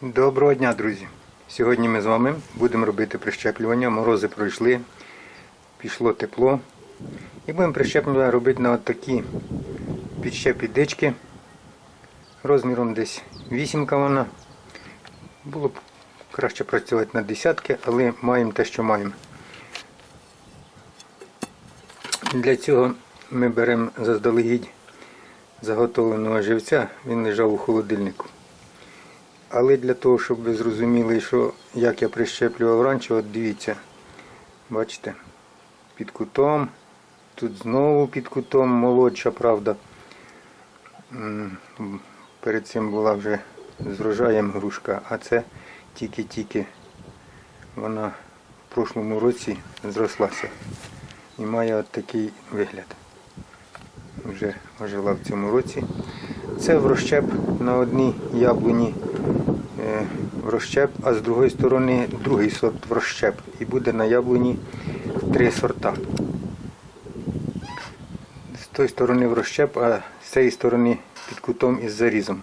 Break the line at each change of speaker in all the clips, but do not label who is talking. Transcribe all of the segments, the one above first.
Доброго дня, друзі! Сьогодні ми з вами будемо робити прищеплювання. Морози пройшли, пішло тепло. І будемо прищеплювання робити на такі підщепі дички. Розміром десь вісімка вона. Було б краще працювати на десятки, але маємо те, що маємо. Для цього ми беремо заздалегідь заготовленого живця, він лежав у холодильнику. Але для того, щоб ви зрозуміли, що як я прищеплював раніше, от дивіться, бачите, під кутом, тут знову під кутом, молодша, правда. Перед цим була вже з врожаєм грушка, а це тільки-тільки вона в прошлому році зрослася і має от такий вигляд. Вже ожила в цьому році. Це врощеп на одній яблуні е, врощеп, а з другої сторони другий сорт врощеп. І буде на яблуні три сорта. З тої сторони врощеп, а з цієї сторони під кутом із зарізом.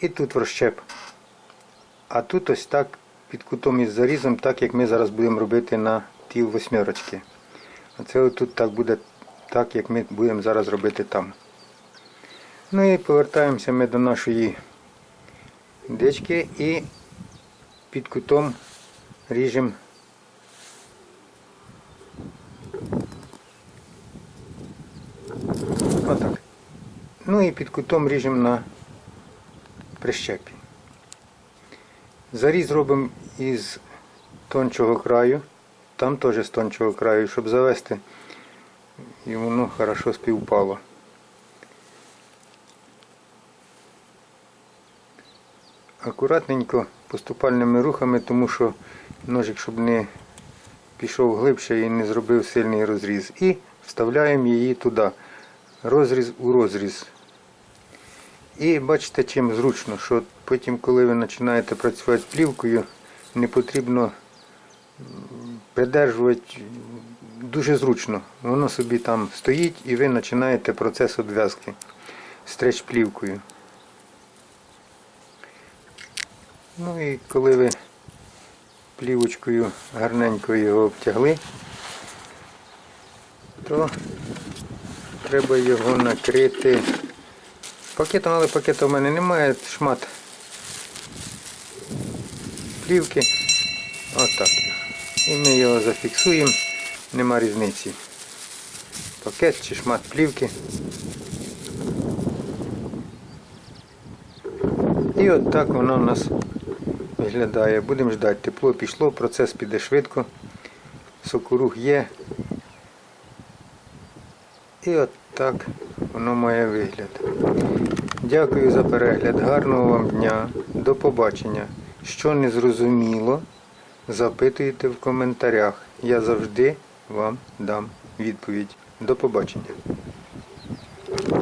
І тут врощеп. А тут ось так під кутом із зарізом, так як ми зараз будемо робити на ті восьмерочки. Оце тут так буде так, як ми будемо зараз робити там. Ну і повертаємося ми до нашої дички і під кутом ріжемо отак. Ну і під кутом ріжемо на прищепі. Заріз робимо із тончого краю, там теж з тончого краю, щоб завести і воно хорошо співпало. Акуратненько поступальними рухами, тому що ножик, щоб не пішов глибше і не зробив сильний розріз. І вставляємо її туди, розріз у розріз. І бачите, чим зручно, що потім, коли ви починаєте працювати плівкою, не потрібно придержувати дуже зручно. Воно собі там стоїть і ви починаєте процес обв'язки стреч плівкою. Ну і коли ви плівочкою гарненько його обтягли, то треба його накрити пакетом, але пакету в мене немає, шмат плівки. Отак. І ми його зафіксуємо, нема різниці. Пакет чи шмат плівки. І от так воно у нас виглядає. Будемо ждати. Тепло пішло, процес піде швидко. Сокорух є. І от так воно має вигляд. Дякую за перегляд. Гарного вам дня. До побачення. Що не зрозуміло, запитуйте в коментарях. Я завжди вам дам відповідь. До побачення.